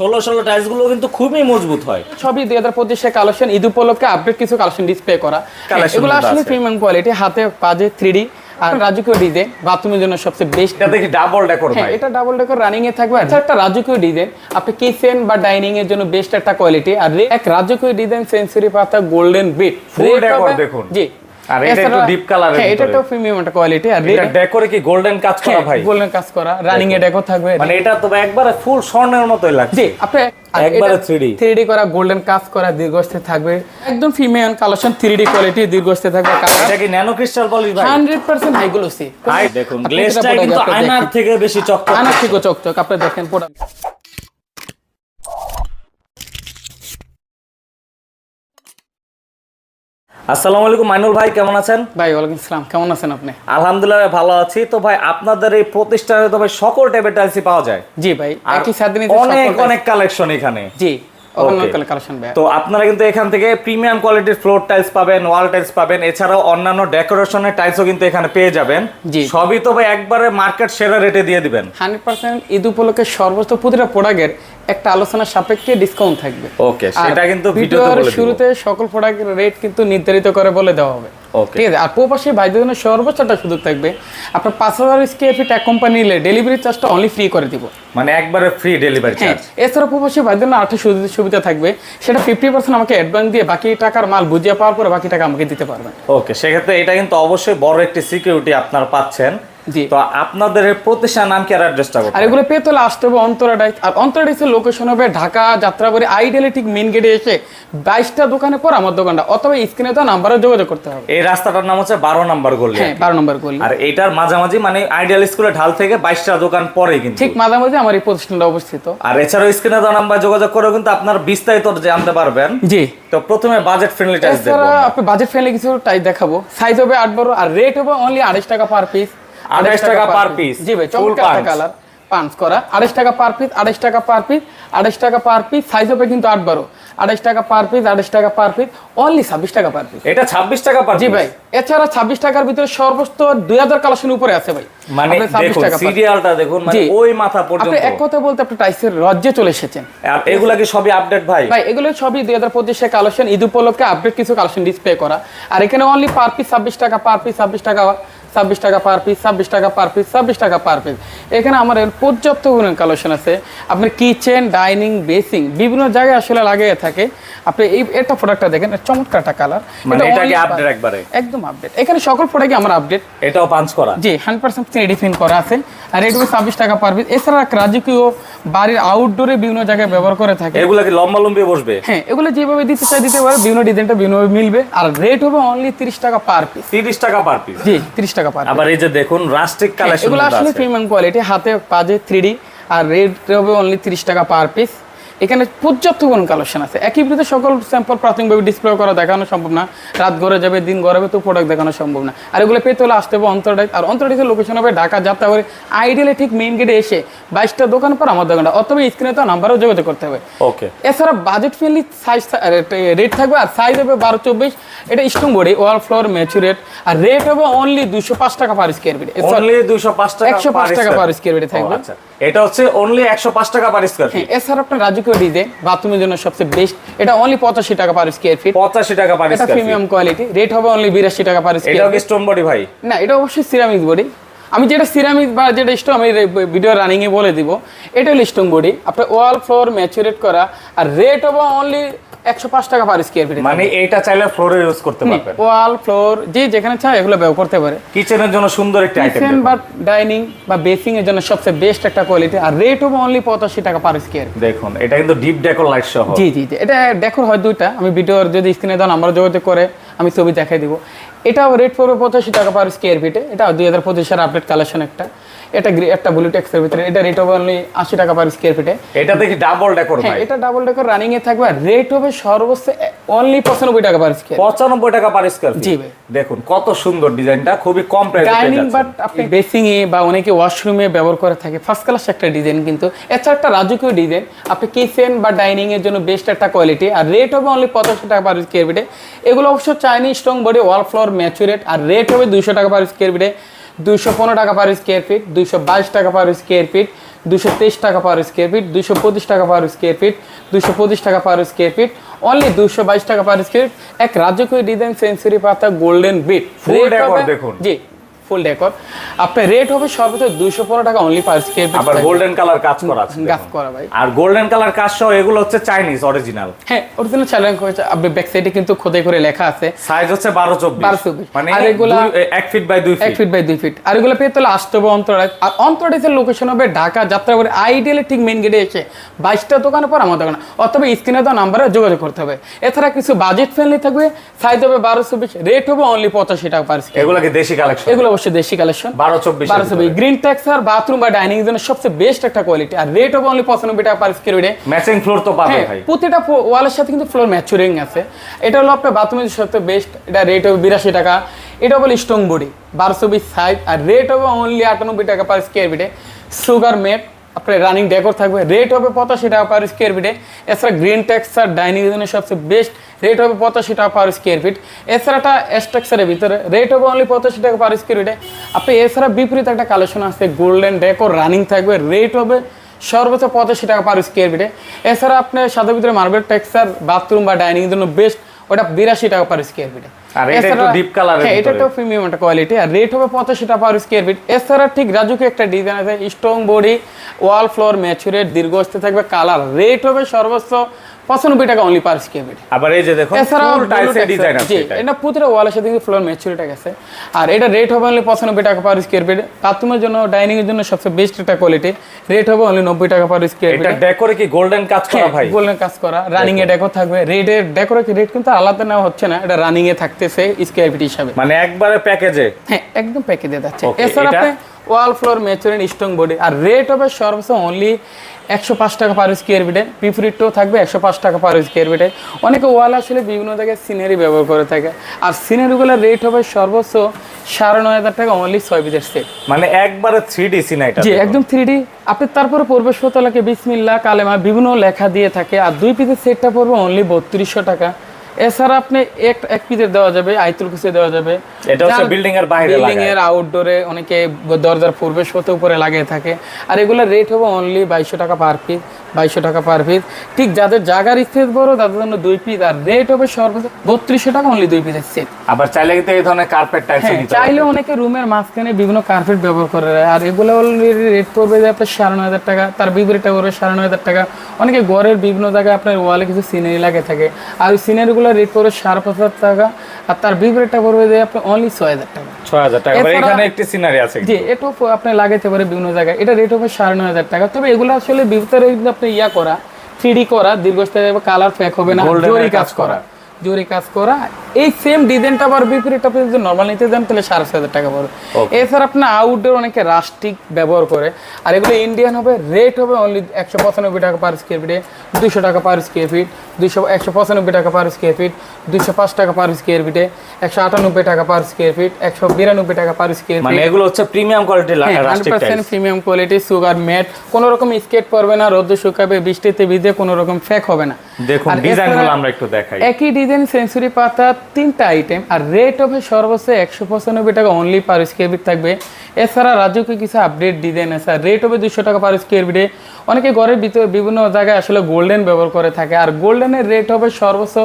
ষোলো ষোলো কিন্তু খুবই মজবুত হয়। সবই দুই হাজার পঁচিশে কালেকশন ঈদ উপলক্ষে আপডেট কিছু কালেকশন ডিসপ্লে করা। এগুলো আসলে প্রিমিয়াম কোয়ালিটি হাতে পাজে থ্রি আর রাজকীয় ডিজাইন বাথরুমের জন্য সবচেয়ে বেস্ট এটা দেখি ডাবল ডেকোর হ্যাঁ এটা ডাবল ডেকর রানিং এ থাকবে। আর একটা রাজকীয় ডিজাইন আপনি কিচেন বা ডাইনিং এর জন্য বেস্ট একটা কোয়ালিটি আর এক রাজকীয় ডিজাইন সেঞ্চুরি পাতা গোল্ডেন বিট decor দেখুন। জি। আর এটা একটু colour এর হ্যাঁ এটা। একটা প্রিমিয়াম একটা কোয়ালিটি আর এটা ডেকোরে কি গোল্ডেন কাজ করা ভাই? গোল্ডেন কাজ করা রানিং এ ডেকো থাকবে। মানে এটা তো একবারে ফুল স্বর্ণের মতোই লাগছে। জি আপনি একবারে 3D থ্রি ডি করা গোল্ডেন কাজ করা দীর্ঘস্থায়ী থাকবে। একদম female collection three D quality দীর্ঘস্থায়ী থাকবে। এটা কি ন্যানো ক্রিস্টাল পলিশ ভাই? Hundred percent high glossy high দেখুন গ্লেজটা কিন্তু আয়নার থেকে বেশি চকচক। আনার থেকে চকচক আপনি দেখেন প্রোডাক্ট আসসালামু আলাইকুম মাইনুল ভাই কেমন আছেন? ভাই ওয়ালাইকুম আসসালাম কেমন আছেন আপনি? আলহামদুলিল্লাহ ভালো আছি। তো ভাই আপনাদের এই প্রতিষ্ঠানে তো ভাই সকল টাইপের টাইলসই পাওয়া যায়। জি ভাই একই সাথে অনেক অনেক কালেকশন এখানে। জি। তো আপনারা কিন্তু এখান থেকে প্রিমিয়াম কোয়ালিটির ফ্লোর টাইলস পাবেন ওয়াল টাইলস পাবেন এছাড়াও অন্যান্য ডেকোরেশনের টাইলসও কিন্তু এখানে পেয়ে যাবেন। সবই তো ভাই একবারে মার্কেট সেরা রেটে দিয়ে দিবেন। হান্ড্রেড পার্সেন্ট ঈদ উপলক্ষে সর্বোচ্চ প্রতিটা প্রোডাক্টের একটা আলোচনা সাপেক্ষে ডিসকাউন্ট থাকবে। ওকে সেটা কিন্তু ভিডিওর শুরুতে সকল প্রোডাক্টের রেট কিন্তু নির্ধারিত করে বলে দেওয়া হবে। ঠিক আছে আর প্রবাসী ভাইদের জন্য সর্বোচ্চ একটা সুযোগ থাকবে আপনার পাঁচ হাজার স্কোয়ার ফিট এক কোম্পানি নিলে ডেলিভারি চার্জটা অনলি ফ্রি করে দিব। মানে একবারে ফ্রি ডেলিভারি চার্জ এছাড়া প্রবাসী ভাইদের জন্য আরেকটা সুবিধা সুবিধা থাকবে সেটা ফিফটি পার্সেন্ট আমাকে অ্যাডভান্স দিয়ে বাকি টাকার মাল বুঝিয়ে পাওয়ার পরে বাকি টাকা আমাকে দিতে পারবেন। ওকে সেক্ষেত্রে এটা কিন্তু অবশ্যই বড় একটি সিকিউরিটি আপনারা পাচ্ছেন। তো আপনাদের প্রতিষ্ঠান নাম কি আর অ্যাড্রেসটা আর এগুলো পেতে হলে আসতে হবে অন্তরাডাইস আর অন্তরাডাইসের লোকেশন হবে ঢাকা যাত্রাবাড়ি আইডিয়ালি ঠিক মেন গেটে এসে বাইশটা দোকানে পর আমার দোকানটা। অথবা স্ক্রিনে তো নাম্বারে যোগাযোগ করতে হবে। এই রাস্তাটার নাম হচ্ছে বারো নাম্বার গলি হ্যাঁ বারো নম্বর গলি। আর এটার মাঝামাঝি মানে আইডিয়াল স্কুলের ঢাল থেকে বাইশটা দোকান পরে কিন্তু। ঠিক মাঝামাঝি আমার এই প্রতিষ্ঠানটা অবস্থিত। আর এছাড়াও স্ক্রিনে দেওয়া নাম্বার যোগাযোগ করেও কিন্তু আপনার বিস্তারিত জানতে পারবেন জি। তো প্রথমে বাজেট ফ্রেন্ডলি টাইস দেখব আপনি বাজেট ফ্রেন্ডলি কিছু টাইপ দেখাবো। সাইজ হবে আট বারো আর রেট হবে অনলি আড়াইশ টাকা পার পিস 28 টাকা per piece, জি ভাই চমৎকার কালার করা। আড়াইশ টাকা পার পিস আড়াইশ টাকা পার পিস আড়াইশ টাকা পার পিস সাইজ হবে কিন্তু আট বারো। আড়াইশ টাকা পার পিস আড়াইশ টাকা পার পিস অনলি ছাব্বিশ টাকা পার পিস এটা ছাব্বিশ টাকা পার জি ভাই এছাড়া ছাব্বিশ টাকার ভিতরে সর্বোচ্চ দুই হাজার কালেকশন উপরে আছে ভাই। মানে 26 দেখুন সিরিয়ালটা দেখুন মানে ওই মাথা পর্যন্ত। আপনি এক কথা বলতে আপনি টাইসের রাজ্যে চলে এসেছেন। আর এগুলা কি সবই আপডেট ভাই? ভাই এগুলো সবই দুই হাজার পঁচিশে কালেকশন ঈদ উপলক্ষে আপডেট কিছু কালেকশন ডিসপ্লে করা। আর এখানে অনলি পার পিস ছাব্বিশ টাকা পার পিস ছাব্বিশ টাকা ছাব্বিশ টাকা পার পিস ছাব্বিশ টাকা পার পিস ছাব্বিশ টাকা পার পিস এখানে আমার এর পর্যাপ্ত পরিমাণ কালেকশন আছে। আপনার কিচেন ডাইনিং বেসিং বিভিন্ন জায়গায় আসলে লাগিয়ে থাকে। আপনি এই একটা প্রোডাক্টটা দেখেন চমৎকার একটা কালার মানে এটা আপডেট একবারে? একদম আপডেট এখানে সকল প্রোডাক্টই আমার আপডেট এটাও পাঞ্চ করা? জি হান্ড্রেড পার্সেন্ট ডিফিন করা আছে। আর এগুলো ছাব্বিশ টাকা পার পিস এছাড়া রাজকীয় বাড়ির আউটডোরে বিভিন্ন জায়গায় ব্যবহার করে থাকে। এগুলো কি লম্বা লম্বি বসবে? হ্যাঁ এগুলো যেভাবে দিতে চাই দিতে পারে। বিভিন্ন ডিজাইনটা বিভিন্নভাবে মিলবে। আর রেট হবে অনলি তিরিশ টাকা পার পিস তিরিশ টাকা পার পিস জি তিরিশ টাকা পার আবার এই যে দেখুন রাস্টিক কালেকশন এগুলো আসলে প্রিমিয়াম কোয়ালিটি হাতে পাজে থ্রি আর রেট হবে অনলি তিরিশ টাকা পার পিস এখানে পর্যাপ্ত কোন কালেকশন আছে। একই বিরুদ্ধে সকল স্যাম্পল প্রাথমিকভাবে ডিসপ্লে করা দেখানো সম্ভব না। রাত গড়ে যাবে দিন গড়াবে তো প্রোডাক্ট দেখানো সম্ভব না। আর এগুলো পেতে হলে আসতে হবে অন্তর্ডাইক আর অন্তর্ডাইকের লোকেশন হবে ঢাকা যাত্রাবাড়ি। আইডিয়ালি ঠিক মেইন গেটে এসে বাইশটা দোকান পর আমার দোকানটা। অথবা স্ক্রিনে তো নাম্বারও যোগাযোগ করতে হবে। ওকে এছাড়া বাজেট ফ্রেন্ডলি সাইজ রেট থাকবে আর সাইজ হবে বারো চব্বিশ। এটা স্ট্রং বডি ওয়াল ফ্লোর ম্যাচুরেট আর রেট হবে অনলি দুশো পাঁচ টাকা পার স্কোয়ার ফিট অনলি 205 টাকা 105 টাকা per square feet থাকবে। আচ্ছা। এটা হচ্ছে অনলি 105 টাকা পার স্কোয়ার ফিট এছাড়া আপনার রাজকীয় ডিজাইন বাথরুমের জন্য সবচেয়ে বেস্ট এটা অনলি পঁচাশি টাকা পার স্কোয়ার ফিট 85 টাকা per square premium quality rate হবে অনলি বিরাশি টাকা পার স্কোয়ার এটা কি স্টোন বডি ভাই? না এটা অবশ্যই সিরামিক বডি আমি যেটা সিরামিক বা যেটা স্টোন আমি ভিডিও রানিং এ বলে দিব এটা হলো স্টোন বডি আপনার ওয়াল ফ্লোর ম্যাচুরেট করা আর রেট হবে অনলি একশো পাঁচ টাকা পার স্কয়ার ফিট মানে এটা চাইলে ফ্লোরে ইউজ করতে পারবেন। ওয়াল ফ্লোর যে যেখানে চায় এগুলো ব্যবহার করতে পারে। কিচেনের জন্য সুন্দর একটা আইটেম কিচেন বা ডাইনিং বা বেসিং এর জন্য সবচেয়ে বেস্ট একটা কোয়ালিটি আর রেট হবে অনলি পঁচাশি টাকা পার স্কয়ার দেখুন এটা কিন্তু ডিপ ডেকোর লাইট সহ। জি জি এটা ডেকোর হয় দুইটা। আমি ভিডিওর যদি স্ক্রিনে দেন আমরা যোগাযোগ করে আমি ছবি দেখাই দিব। এটাও রেট পড়বে পঁচাশি টাকা পার স্কোয়ার ফিটে এটা দুই হাজার পঁচিশের আপডেট কালেকশন একটা। এটা একটা ব্লুটেক্সের ভিতরে। এটা রেট হবে অনলি আশি টাকা পার স্কোয়ার ফিটে এটা দেখি ডাবল ডেকোর হ্যাঁ এটা ডাবল ডেকর রানিং এ থাকবে। আর রেট হবে সর্বোচ্চ অনলি পঁচানব্বই টাকা পার স্কোয়ার 95 টাকা পার স্কয়ার জি ভাই। দেখুন কত সুন্দর ডিজাইনটা খুবই কম প্রাইসে ডাইনিং বাট আপনি বেসিং এ বা অনেকে ওয়াশরুমে ব্যবহার করে থাকে ফার্স্ট ক্লাস একটা ডিজাইন কিন্তু। এছাড়া একটা রাজকীয় ডিজাইন আপনি কিচেন বা ডাইনিং এর জন্য বেস্ট একটা কোয়ালিটি আর রেট হবে অনলি পঁচাশি টাকা পার স্কোয়ার ফিটে এগুলো অবশ্য Chinese strong body wall floor maturate আর রেট হবে দুইশো টাকা পার স্কোয়ার ফিটে দুইশো পনেরো টাকা পার স্কোয়ার ফিট দুইশো বাইশ টাকা পার স্কোয়ার ফিট দুশো তেইশ টাকা পার স্কোয়ার ফিট দুশো পঁচিশ টাকা পার স্কোয়ার ফিট দুশো পঁচিশ টাকা পার স্কোয়ার ফিট অনলি দুশো বাইশ টাকা পার স্কোয়ার ফিট এক রাজকীয় ডিজাইন সেঞ্চুরি পাতা গোল্ডেন বিট দেখুন। জি। ফুল ডেকর আপনার রেট হবে সর্বোচ্চ দুশো পনেরো টাকা অনলি পার স্কোয়ার আবার গোল্ডেন কালার কাজ করা আছে। দেখুন। করা ভাই। আর গোল্ডেন কালার কাজ সহ এগুলো হচ্ছে চাইনিজ অরিজিনাল হ্যাঁ অরিজিনাল চ্যালেঞ্জ করেছে আপনি ব্যাক সাইডে কিন্তু খোদাই করে লেখা আছে। সাইজ হচ্ছে বারো চব্বিশ। 12 24 মানে আর এগুলা- এক ফিট বাই দুই এক ফিট বাই দুই ফিট আর এগুলো পেয়ে তাহলে আসতে হবে অন্তরায় আর অন্তরাইজের লোকেশন হবে ঢাকা যাত্রাবাড়ি আইডিয়ালে ঠিক মেন গেটে এসে বাইশটা দোকানের পর আমার দোকান। অথবা স্ক্রিনে দেওয়া নাম্বারে যোগাযোগ করতে হবে। এছাড়া কিছু বাজেট ফ্রেন্ডলি থাকবে। সাইজ হবে বারোশো বিশ রেট হবে অনলি পঁচাশি টাকা পার এগুলো কি দেশি কালেকশন এগুলো অবশ্যই দেশি কালেকশন বারো চব্বিশ বারো চব্বিশ। গ্রিন টেক্সার বাথরুম বা ডাইনিং জন্য সবচেয়ে বেস্ট একটা কোয়ালিটি আর রেট অফ অনলি পঁচানব্বই টাকা পার স্কোয়ার ফিটে ম্যাচিং ফ্লোর তো পাবে হ্যাঁ ভাই। প্রতিটা ওয়ালের সাথে কিন্তু ফ্লোর ম্যাচুরিং আছে। এটা হলো আপনার বাথরুমের সবচেয়ে বেস্ট এটা রেট হবে বিরাশি টাকা। এটা বলে স্ট্রং বডি বারোশো বিশ সাইজ আর রেট অফ অনলি আটানব্বই টাকা পার স্কোয়ার ফিটে সুগার মেট আপনার রানিং ডেকোর থাকবে। রেট হবে পঁচাশি টাকা পার স্কোয়ার ফিটে এছাড়া গ্রিন টেক্সার ডাইনিং জন্য সবচেয়ে বেস্ট রেট হবে পঁচাশি টাকা পার স্কোয়ার ফিট এছাড়াটা স্ট্রাকচারের ভিতরে। রেট হবে অনলি পঁচাশি টাকা পার স্কোয়ার ফিটে আপনি এছাড়া বিপরীত একটা কালেকশন আছে গোল্ডেন ডেকোর রানিং থাকবে। রেট হবে সর্বোচ্চ পঁচাশি টাকা পার স্কোয়ার ফিটে এছাড়া আপনি সাথে ভিতরে মার্বেল টেক্সার বাথরুম বা ডাইনিং জন্য বেস্ট ওটা বিরাশি টাকা পার স্কোয়ার ফিটে আর এটা একটু deep colour হ্যাঁ এটা তো একটা প্রিমিয়াম একটা কোয়ালিটি আর রেট হবে পঁচাশি টাকা পার স্কোয়ার ফিট এছাড়া ঠিক রাজুকে একটা ডিজাইন আছে স্ট্রং বডি ওয়াল ফ্লোর ম্যাচুরেট দীর্ঘস্থায়ী থাকবে কালার রেট হবে সর্বোচ্চ পঁচানব্বই টাকা অনলি পার স্কোয়ার ফিট আবার এই যে এছাড়াও ফুল টাইলসের ডিজাইন আছে এটা। প্রতিটা ওয়ালের সাথে কিন্তু ফ্লোর ম্যাচুরিটা গেছে। আর এটা রেট হবে অনলি পঁচানব্বই টাকা পার স্কোয়ার ফিট বাথরুমের জন্য ডাইনিং এর জন্য সবচেয়ে বেস্ট একটা কোয়ালিটি রেট হবে অনলি নব্বই টাকা পার স্কোয়ার এটা ফিট ডেকোরে কি গোল্ডেন কাজ করা ভাই? গোল্ডেন কাজ করা। রানিং এ ডেকো থাকবে। রেটের ডেকোরে রেট কিন্তু আলাদা নেওয়া হচ্ছে না। এটা রানিং এ থাকতেছে স্কোয়ার ফিট হিসাবে। মানে একবারে প্যাকেজে হ্যাঁ একদম প্যাকে দিয়ে যাচ্ছে এছাড়া আপনি ওয়াল ফ্লোর ম্যাচুরিন স্ট্রং বডি আর রেট হবে সর্বোচ্চ অনলি একশো পাঁচ টাকা পার স্কোয়ার ফিটে পিফরিটও থাকবে একশো পাঁচ টাকা পার স্কোয়ার ফিটে অনেকে ওয়াল আসলে বিভিন্ন জায়গায় সিনারি ব্যবহার করে থাকে। আর সিনারিগুলোর রেট হবে সর্বোচ্চ সাড়ে নয় হাজার টাকা অনলি ছয় বিদের সেট মানে একবারে থ্রি ডি সিনা এটা জি একদম থ্রি ডি আপনি তারপরে পড়বে শতলাকে বিসমিল্লা কালেমা বিভিন্ন লেখা দিয়ে থাকে। আর দুই পিসের সেটটা পড়বে অনলি বত্রিশশো টাকা। এছাড়া আপনি এক এক পিসের দেওয়া যাবে আইতুল দেওয়া যাবে। এটা হচ্ছে building এর বাইরে বিল্ডিং এর আউটডোরে অনেকে দরজার পূর্বে শতে উপরে লাগিয়ে থাকে। আর এগুলোর রেট হবে অনলি বাইশশো টাকা পার পিস বাইশশো টাকা পার পিস ঠিক যাদের জায়গার স্পেস বড় তাদের জন্য দুই পিস আর রেট হবে সর্বোচ্চ বত্রিশশো টাকা অনলি দুই পিসের সেট আবার চাইলে কিন্তু এই ধরনের কার্পেট হ্যাঁ, নিতে চাইলে অনেকে রুমের মাঝখানে বিভিন্ন কার্পেট ব্যবহার করে আর এগুলো রেট পড়বে যে আপনার সাড়ে নয় হাজার টাকা তার বিপরীতটা পড়বে সাড়ে নয় হাজার টাকা। অনেকে ঘরের বিভিন্ন জায়গায় আপনার ওয়ালে কিছু সিনারি লাগে থাকে। আর ওই সিনারিগুলো রেট পড়বে সাড়ে পাঁচ হাজার টাকা আর তার বিপরীতটা পড়বে যে আপনি অনলি ছয় হাজার টাকা। ছয় হাজার টাকা। এখানে একটি সিনারি আছে জি এটাও প- আপনি লাগাইতে পারে বিভিন্ন জায়গায়। এটা রেট হবে সাড়ে নয় হাজার টাকা। তবে এগুলো আসলে ভিতরে আপনি ইয়া করা থ্রি করা দীর্ঘস্থায়ী কালার ফ্যাক হবে না কাজ করা। জরি কাজ করা। এই সেম ডিজাইনটা আবার বিপরীত আপনি যদি নর্মাল নিতে যান তাহলে সাড়ে ছয় হাজার টাকা পড়বে। এছাড়া আপনার আউটডোর অনেকে রাস্টিক ব্যবহার করে। আর এগুলো ইন্ডিয়ান হবে রেট হবে অনলি একশো পঁচানব্বই টাকা পার স্কোয়ার ফিটে দুশো টাকা পার স্কোয়ার ফিট দুশো একশো পঁচানব্বই টাকা পার স্কোয়ার ফিট দুশো পাঁচ টাকা পার স্কোয়ার ফিটে একশো আটানব্বই টাকা পার স্কোয়ার ফিট একশো বিরানব্বই টাকা পার স্কোয়ার মানে ফিট এগুলো হচ্ছে প্রিমিয়াম কোয়ালিটির hundred percent premium quality sugar matte কোনো রকম স্কেট পড়বে না রোদে শুকাবে বৃষ্টিতে ভিজে কোনো রকম ফেক হবে না। দেখুন ডিজাইনগুলো আমরা একটু দেখাই। একই ডিজাইন সেঞ্চুরি পাতা তিনটা আইটেম আর রেট হবে সর্বোচ্চ একশো পঁচানব্বই টাকা অনলি পার স্কোয়ার ফিট থাকবে। এছাড়া রাজুকে কিছু আপডেট ডিজাইন আছে আর রেট হবে দুশো টাকা পার স্কোয়ার ফিটে অনেকে ঘরের ভিতরে বিভিন্ন জায়গায় আসলে গোল্ডেন ব্যবহার করে থাকে আর গোল্ডেনের রেট হবে সর্বোচ্চ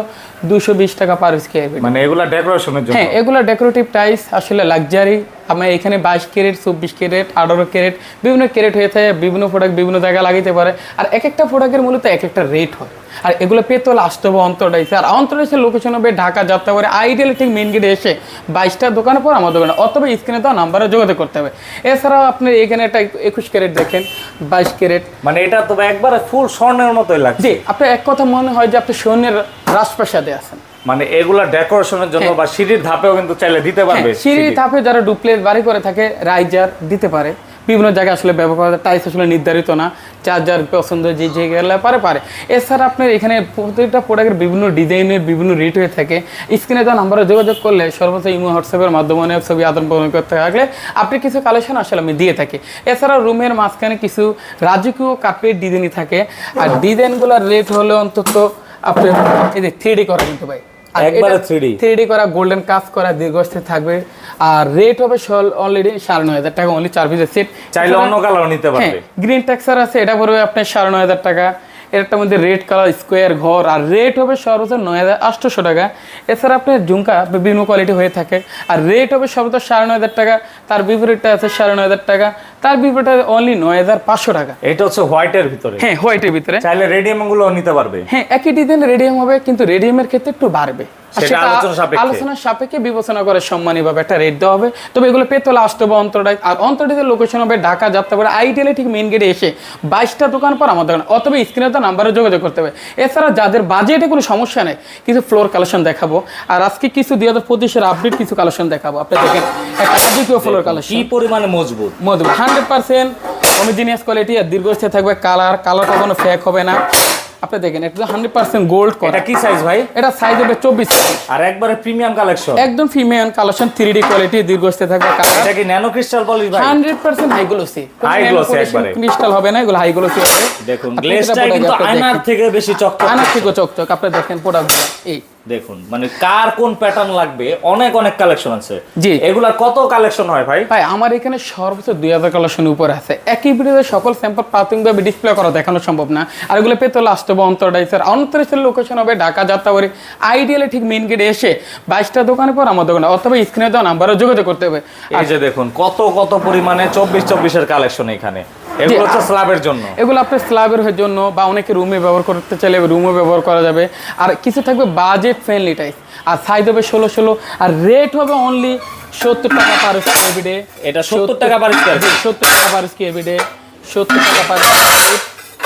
দুশো বিশ টাকা পার স্কোয়ার ফিট মানে এগুলা ডেকোরেশনের জন্য। হ্যাঁ এগুলো ডেকোরেটিভ টাইস আসলে লাক্সারি আমার এখানে বাইশ ক্যারেট চব্বিশ ক্যারেট আঠারো ক্যারেট বিভিন্ন ক্যারেট হয়ে থাকে বিভিন্ন প্রোডাক্ট বিভিন্ন জায়গায় লাগাইতে পারে। আর এক একটা প্রোডাক্টের মূলত এক একটা রেট হয়। আর এগুলো পেতে হলে আসতে হবে অন্তর্ডাইসে আর অন্তর্ডাইসের লোকেশন হবে ঢাকা যাত্রাবাড়ি আইডিয়াল ঠিক মেন গেটে এসে বাইশটা দোকানের পর আমার দোকানে। অথবা স্ক্রিনে দেওয়া নাম্বারে যোগাযোগ করতে হবে। এছাড়াও আপনি এখানে একটা একুশ ক্যারেট দেখেন বাইশ ক্যারেট মানে এটা তো একবারে ফুল স্বর্ণের মতোই লাগছে। জি আপনার এক কথা মনে হয় যে আপনি সৈন্যের রাজপ্রাসাদে আছেন। মানে এগুলা ডেকোরেশনের জন্য বা সিঁড়ির ধাপেও কিন্তু চাইলে দিতে পারবে। সিঁড়ির ধাপে যারা ডুপ্লেস বাড়ি করে থাকে রাইজার দিতে পারে। বিভিন্ন জায়গায় আসলে ব্যবহার করা টাইস আসলে নির্ধারিত না। যার পছন্দ যে যে গেলে পারে পারে। এছাড়া আপনার এখানে প্রত্যেকটা প্রোডাক্টের বিভিন্ন ডিজাইনের বিভিন্ন রেট হয়ে থাকে। স্ক্রিনে যা নাম্বারে যোগাযোগ করলে সর্বোচ্চ ইমো হোয়াটসঅ্যাপের মাধ্যমে ছবি আদান প্রদান করতে থাকলে আপনি কিছু কালেকশন আসলে আমি দিয়ে থাকি। এছাড়া রুমের মাঝখানে কিছু রাজকীয় কাপের ডিজাইনই থাকে। আর ডিজাইনগুলোর রেট হলো অন্তত আপনি এই যে থ্রি ডি করা কিন্তু ভাই। একবারে 3D থ্রি করা গোল্ডেন কাজ করা দীর্ঘস্থায়ী থাকবে। আর রেট হবে অলরেডি সাড়ে নয় হাজার টাকা অনলি চার পিসের সেট চাইলে অন্য কালারও নিতে হ্যাঁ পারবে। গ্রিন আছে এটা পড়বে আপনার সাড়ে নয় হাজার টাকা। এটার মধ্যে রেড কালার স্কোয়ার ঘর আর রেট হবে সর্বোচ্চ নয় হাজার আটশোশো টাকা। এছাড়া আপনার ঝুমকা বিভিন্ন কোয়ালিটি হয়ে থাকে। আর রেট হবে সর্বোচ্চ সাড়ে নয় হাজার টাকা তার বিপরীতটা আছে সাড়ে নয় হাজার টাকা তার বিপরীতটা অনলি নয় হাজার পাঁচশো টাকা। এটা হচ্ছে হোয়াইটের ভিতরে। হ্যাঁ হোয়াইটের ভিতরে। চাইলে রেডিয়ামগুলো নিতে পারবে। হ্যাঁ একই ডিজাইন রেডিয়াম হবে কিন্তু রেডিয়ামের ক্ষেত্রে একটু বাড়বে। সেটা। আলোচনার সাপেক্ষে। বিবেচনা করে সম্মানীভাবে একটা রেট দেওয়া হবে। তবে এগুলো আসতে হবে অন্তর্ডাই আর লোকেশন হবে ঢাকা আইডিয়ালি ঠিক মেন গেটে এসে বাইশটা দোকান পর দোকান অথবা স্ক্রিনে তো নাম্বারে যোগাযোগ করতে হবে। এছাড়া যাদের বাজেটে কোনো সমস্যা নেই কিছু ফ্লোর কালেকশন দেখাবো। আর আজকে কিছু দুই হাজার পঁচিশের আপডেট কিছু কালেকশন দেখাবো। আপনি দেখেন একটা দ্বিতীয় ফ্লোর কালেকশন কি পরিমাণে মজবুত। মধু হান্ড্রেড পার্সেন্ট হোমোজিনিয়াস কোয়ালিটি আর দীর্ঘস্থায়ী থাকবে কালার কালার কখনো ফেক হবে না। আপনি দেখেন এটা হান্ড্রেড পার্সেন্ট গোল্ড করা। এটা কি সাইজ ভাই? এটা সাইজ হবে চব্বিশ। আর একবারে প্রিমিয়াম কালেকশন একদম premium collection three D quality দীর্ঘস্থায়ী থাকবে এটা কি ন্যানো ক্রিস্টাল পলিশ ভাই? Hundred percent high glossy high glossy একবারে। ক্রিস্টাল হবে না এগুলো হাই গ্লোসি হবে। দেখুন কিন্তু আয়নার। থেকে বেশি চকচক। আয়নার থেকে চকচক। আপনি দেখেন প্রোডাক্টগুলো এই। দেখুন মানে কার কোন প্যাটার্ন লাগবে? অনেক অনেক কালেকশন আছে। জি। এগুলার কত কালেকশন হয় ভাই? ভাই আমার এখানে সর্বোচ্চ দুই হাজার কালেকশন উপরে আছে। একই ভিডিওতে সকল স্যাম্পল প্রাথমিকভাবে ডিসপ্লে করা দেখানো সম্ভব না। আর এগুলো পেতে হলে আসতে হবে অন্তর্ডাইসের অন্তর্ডাইসের লোকেশন হবে ঢাকা যাত্রাবাড়ি। আইডিয়ালে ঠিক মেন গেটে এসে বাইশটা দোকানের পর আমার দোকানে অথবা স্ক্রিনে দেওয়া নাম্বারে যোগাযোগ করতে হবে। এই যে দেখুন কত কত পরিমাণে চব্বিশ চব্বিশের কালেকশন এখানে। এগুলো হচ্ছে স্ল্যাবের জন্য। এগুলো আপনার স্ল্যাবের জন্য বা অনেকে রুমে ব্যবহার করতে চাইলে রুমে ব্যবহার করা যাবে। আর কিছু থাকবে বাজেট ফ্রেন্ডলি টাইপ আর সাইজ হবে ষোলো ষোলো আর রেট হবে অনলি সত্তর টাকা পার স্কোয়ার ফিটে এটা 70 টাকা পার স্কোয়ার? সত্তর টাকা পার স্কোয়ার ফিটে সত্তর টাকা পার স্কোয়ার ফিট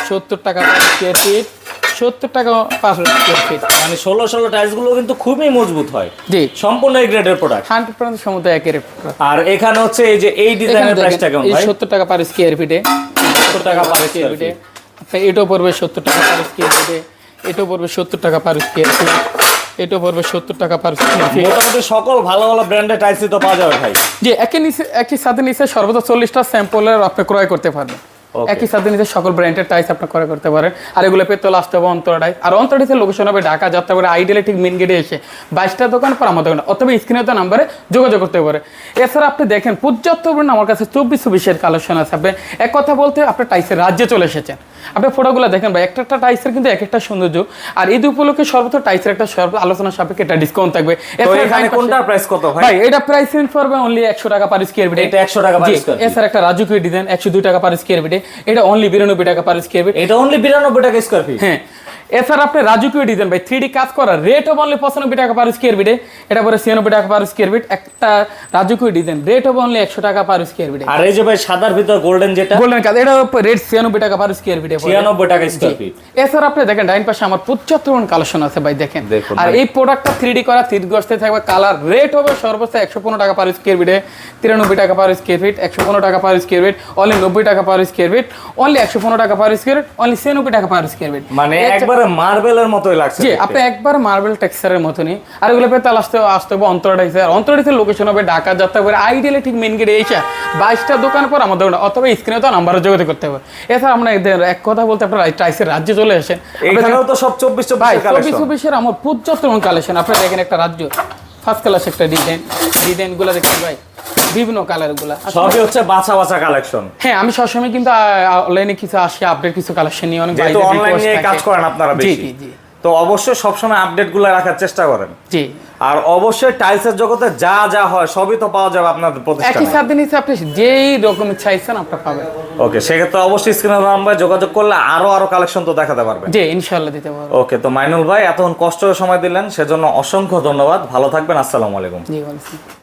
সত্তর টাকা পার স্কোয়ার ফিট সত্তর টাকা পার স্কোয়ার ফিট মানে ষোলো ষোলো টাইলসগুলো কিন্তু খুবই মজবুত হয়। জি। সম্পূর্ণ এই গ্রেডের প্রোডাক্ট হান্ড্রেড পার্সেন্ট সমুদ্র একের আর এখানে হচ্ছে এই যে এই ডিজাইনের প্রাইসটা কেমন ভাই। সত্তর টাকা পার স্কোয়ার ফিটে সত্তর টাকা পার স্কোয়ার ফিটে এটাও পড়বে সত্তর টাকা পার স্কোয়ার ফিটে এটাও পড়বে সত্তর টাকা পার স্কোয়ার ফিট এটাও পড়বে সত্তর টাকা পার মোটামুটি সকল ভালো ভালো ব্র্যান্ডের টাইলসই তো পাওয়া যাবে ভাই। যে একই নিচে একই সাথে নিচে সর্বোচ্চ চল্লিশটা স্যাম্পলের আপনি ক্রয় করতে পারবেন. একই সাথে নিচে সকল ব্র্যান্ডের টাইস আপনি ক্রয় করতে পারেন। আর এগুলো পেতে হলে আসতে হবে অন্তর টাইস আর অন্তর টাইসের লোকেশন হবে ঢাকা যাত্রাবাড়ি আইডিয়ালি ঠিক মেন গেটে এসে। বাইশটা দোকান পর আমার দোকান। অথবা স্ক্রিনে তো নাম্বারে যোগাযোগ করতে পারে। এছাড়া আপনি দেখেন পর্যাপ্ত পরিমাণ আমার কাছে চব্বিশ চব্বিশের কালেকশন আছে। আপনি এক কথা বলতে আপনি টাইসের রাজ্যে চলে এসেছেন। আপনি ফটোগুলো দেখেন ভাই একটা একটা টাইসের কিন্তু এক একটা সৌন্দর্য। আর এই উপলক্ষে সর্বত টাইসের একটা সর্ব আলোচনা সাপেক্ষে একটা ডিসকাউন্ট থাকবে। কোনটার প্রাইস কত ভাই? এটা প্রাইস রেঞ্জ পড়বে অনলি একশো টাকা পার স্কোয়ার ফিট এটা 100 টাকা এছাড়া একটা রাজুকি ডিজাইন একশো দুই টাকা পার স্কোয়ার ফিটে এটা অনলি বিরানব্বই টাকা পার স্কোয়ার ফিট এটা অনলি বিরানব্বই টাকা স্কোয়ার ফিট হ্যাঁ। এছাড়া আপনি রাজুকিও ডিজাইন ভাই থ্রি কাজ করা রেট হবে অনলি পঁচানব্বই টাকা পার স্কোয়ার ফিটে এটা পরে ছিয়ানব্বই টাকা পার স্কোয়ার ফিট একটা রাজুকিও ডিজাইন রেট হবে অনলি একশো টাকা পার স্কোয়ার ফিটে আর এই যে ভাই সাদার ভিতর গোল্ডেন যেটা গোল্ডেন কাজ এটা রেট ছিয়ানব্বই টাকা পার স্কোয়ার ফিটে ছিয়ানব্বই টাকা স্কোয়ার ফিট এছাড়া আপনি দেখেন ডাইন পাশে আমার পঁচাত্তর কালেকশন আছে ভাই দেখেন আর এই প্রোডাক্টটা থ্রি ডি করা তিরগস্তে থাকবে কালার রেট হবে সর্বোচ্চ একশো পনেরো টাকা পার স্কোয়ার ফিটে তিরানব্বই টাকা পার স্কোয়ার ফিট একশো পনেরো টাকা পার স্কোয়ার ফিট অনলি নব্বই টাকা পার স্কোয়ার ফিট অনলি একশো পনেরো টাকা পার স্কোয়ার ফিট অনলি ছিয়ানব্বই টাকা পার স্কোয়ার ফিট মানে একবারে মার্বেলের মতোই লাগছে জি আপনি একবার মার্বেল টেক্সচারের মতনই আর এগুলো আসতে আসতে হবে আর লোকেশন হবে ঢাকা যাত্রা করে আইডিয়ালি ঠিক মেন গেটে এসে বাইশটা দোকান পর আমাদের অথবা স্ক্রিনে তো নাম্বারে যোগাযোগ করতে হবে। এছাড়া আমরা এক কথা বলতে আপনার টাইসের রাজ্যে চলে আসেন। এখানেও তো সব চব্বিশ ভাই চব্বিশ চব্বিশের আমার পর্যাপ্ত কালেকশন আপনি দেখেন একটা রাজ্য। ফার্স্ট ক্লাস একটা ডিজাইন ডিজাইনগুলো দেখেন ভাই। বিভিন্ন কালারগুলো। সবই হচ্ছে বাছা বাছা কালেকশন হ্যাঁ আমি সবসময় কিন্তু অনলাইনে কিছু আসি আপডেট কিছু কালেকশন নিয়ে অনেক অনলাইন নিয়ে কাজ করেন আপনারা বেশি। জি জি। তো অবশ্যই সবসময় আপডেটগুলো রাখার চেষ্টা করেন। জি। আর অবশ্যই টাইলসের জগতে যা যা হয় সবই তো পাওয়া যাবে আপনাদের একই সাথে নিচে আপনি যেই রকম চাইছেন আপনার পাবেন। ওকে সেক্ষেত্রে অবশ্যই স্ক্রিনে নাম্বার যোগাযোগ করলে আরও আরও কালেকশন তো দেখাতে পারবেন। জি ইনশাল্লাহ দিতে পারব। ওকে তো মাইনুল ভাই এতক্ষণ কষ্ট সময় দিলেন সেজন্য অসংখ্য ধন্যবাদ। ভালো থাকবেন আসসালামু আলাইকুম। জি